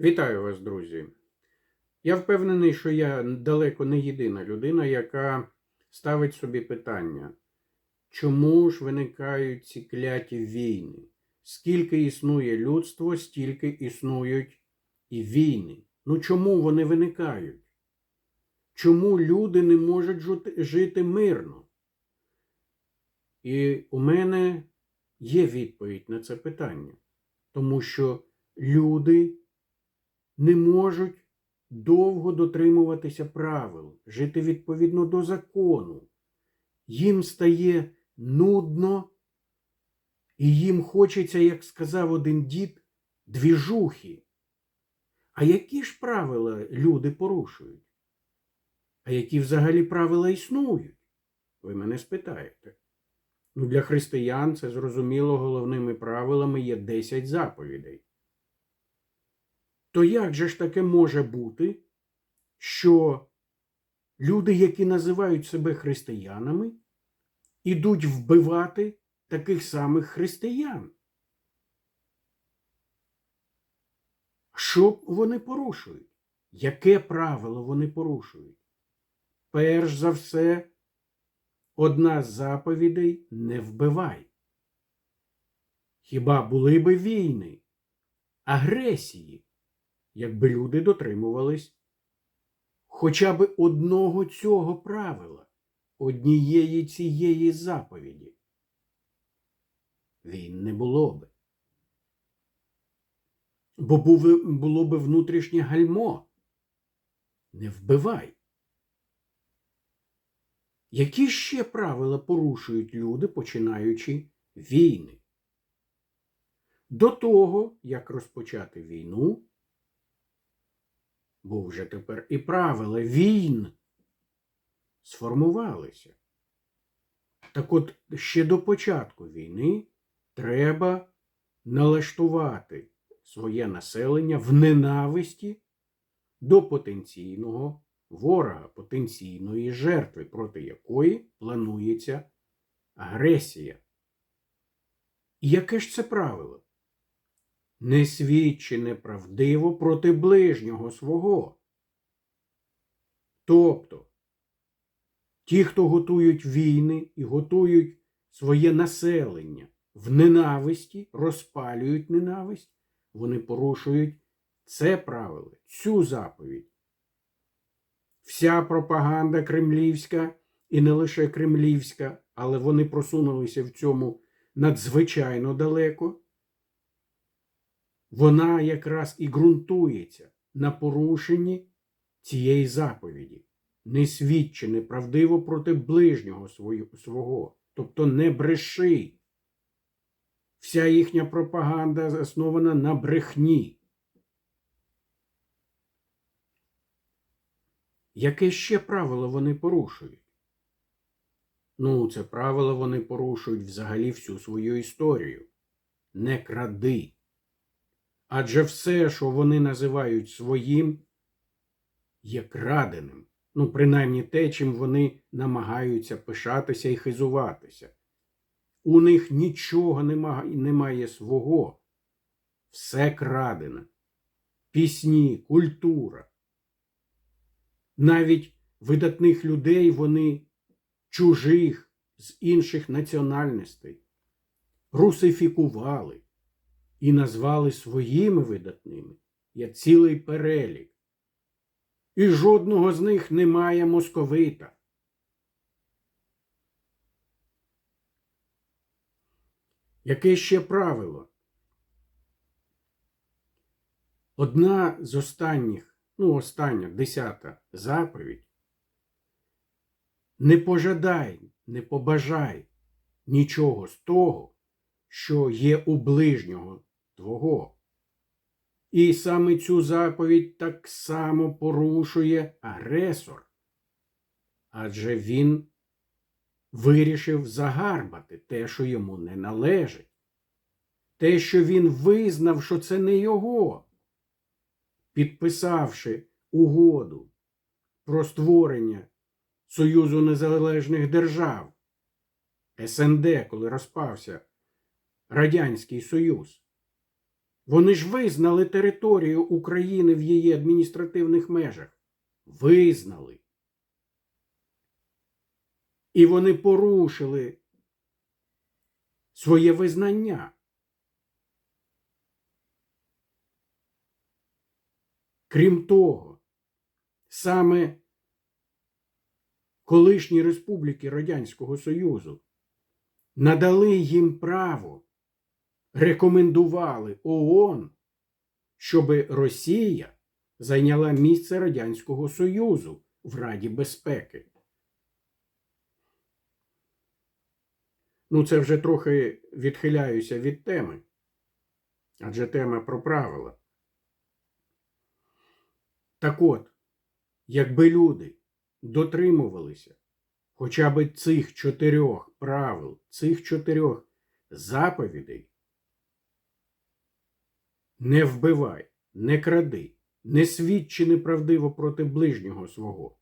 Вітаю вас, друзі. Я впевнений, що я далеко не єдина людина, яка ставить собі питання, чому ж виникають ці кляті війни? Скільки існує людство, стільки існують і війни. Ну чому вони виникають? Чому люди не можуть жити мирно? І у мене є відповідь на це питання, тому що люди не можуть довго дотримуватися правил, жити відповідно до закону. Їм стає нудно, і їм хочеться, як сказав один дід, двіжухи. А які ж правила люди порушують? А які взагалі правила існують? Ви мене спитаєте. Ну, для християн це зрозуміло головними правилами є 10 заповідей. То як же ж таке може бути, що люди, які називають себе християнами, ідуть вбивати таких самих християн? Що вони порушують? Яке правило вони порушують? Перш за все, одна з заповідей не вбивай. Хіба були би війни, агресії, якби люди дотримувались хоча б одного цього правила, однієї цієї заповіді? Війн не було би. Бо був- було би внутрішнє гальмо. Не вбивай. Які ще правила порушують люди, починаючи війни? До того, як розпочати війну, бо вже тепер і правила війн сформувалися. Так от ще до початку війни треба налаштувати своє населення в ненависті до потенційного ворога, потенційної жертви, проти якої планується агресія. І яке ж це правило? Не свідчи неправдиво проти ближнього свого. Тобто, ті, хто готують війни і готують своє населення в ненависті, розпалюють ненависть, вони порушують це правило, цю заповідь. Вся пропаганда кремлівська і не лише кремлівська, але вони просунулися в цьому надзвичайно далеко. Вона якраз і ґрунтується на порушенні цієї заповіді. Не свідчи неправдиво проти ближнього свого, тобто не бреши. Вся їхня пропаганда заснована на брехні. Яке ще правило вони порушують? Ну, це правило вони порушують взагалі всю свою історію. Не кради. Адже все, що вони називають своїм, є краденим. Ну, принаймні те, чим вони намагаються пишатися і хизуватися. У них нічого нема- немає свого. Все крадене. Пісні, культура. Навіть видатних людей вони чужих з інших національностей русифікували і назвали своїми видатними. Є цілий перелік. І жодного з них немає московита. Яке ще правило? Одна з останніх, ну, остання, десята заповідь. Не пожадай, не побажай нічого з того, що є у ближнього твого. І саме цю заповідь так само порушує агресор, адже він вирішив загарбати те, що йому не належить, те, що він визнав, що це не його, підписавши угоду про створення Союзу Незалежних Держав, СНД, коли розпався Радянський Союз. Вони ж визнали територію України в її адміністративних межах. Визнали. І вони порушили своє визнання. Крім того, саме колишні республіки Радянського Союзу надали їм право, рекомендували ООН, щоб Росія зайняла місце Радянського Союзу в Раді безпеки. Ну, це вже трохи відхиляюся від теми, адже тема про правила. Так от, якби люди дотримувалися хоча б цих чотирьох правил, цих чотирьох заповідей, не вбивай, не кради, не свідчи неправдиво проти ближнього свого,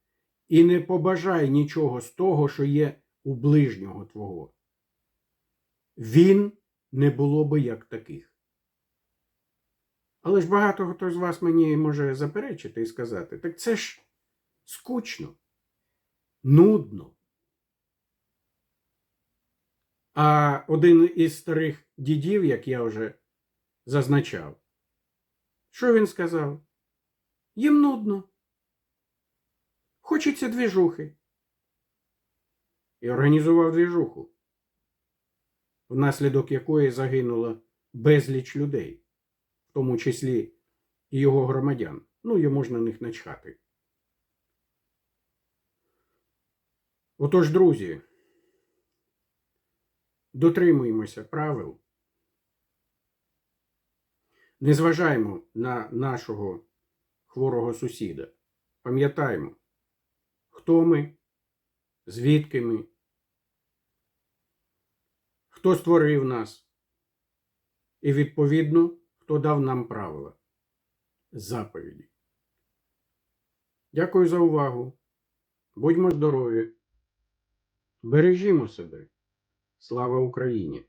і не побажай нічого з того, що є у ближнього твого. Він не було би як таких. Але ж багато хто з вас мені може заперечити і сказати, так це ж скучно, нудно. А один із старих дідів, як я вже зазначав, що він сказав? Їм нудно. Хочеться двіжухи. І організував двіжуху, внаслідок якої загинуло безліч людей в тому числі і його громадян. Ну, йому ж на них начхати. Отож, друзі, дотримуємося правил, не зважаємо на нашого хворого сусіда. Пам'ятаємо, хто ми, звідки ми, хто створив нас, і відповідно хто дав нам правила, заповіді. Дякую за увагу. Будьмо здорові. Бережімо себе. Слава Україні!